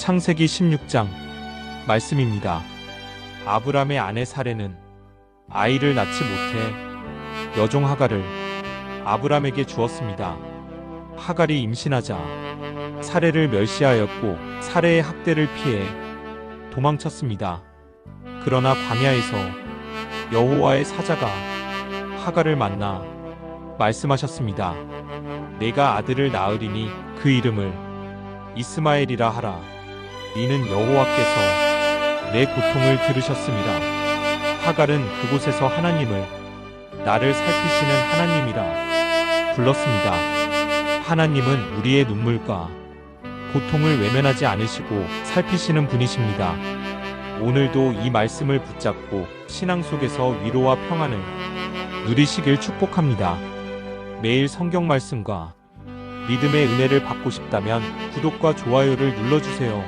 창세기 16장 말씀입니다. 아브람의 아내 사레는 아이를 낳지 못해 여종 하갈을 아브람에게 주었습니다. 하갈이 임신하자 사레를 멸시하였고 사레의 학대를 피해 도망쳤습니다. 그러나 광야에서 여호와의 사자가 하갈을 만나 말씀하셨습니다. 내가 아들을 낳으리니 그 이름을 이스마엘이라 하라. 이는 여호와께서 내 고통을 들으셨습니다. 하갈은 그곳에서 하나님을 나를 살피시는 하나님이라 불렀습니다. 하나님은 우리의 눈물과 고통을 외면하지 않으시고 살피시는 분이십니다. 오늘도 이 말씀을 붙잡고 신앙 속에서 위로와 평안을 누리시길 축복합니다. 매일 성경 말씀과 믿음의 은혜를 받고 싶다면 구독과 좋아요를 눌러주세요.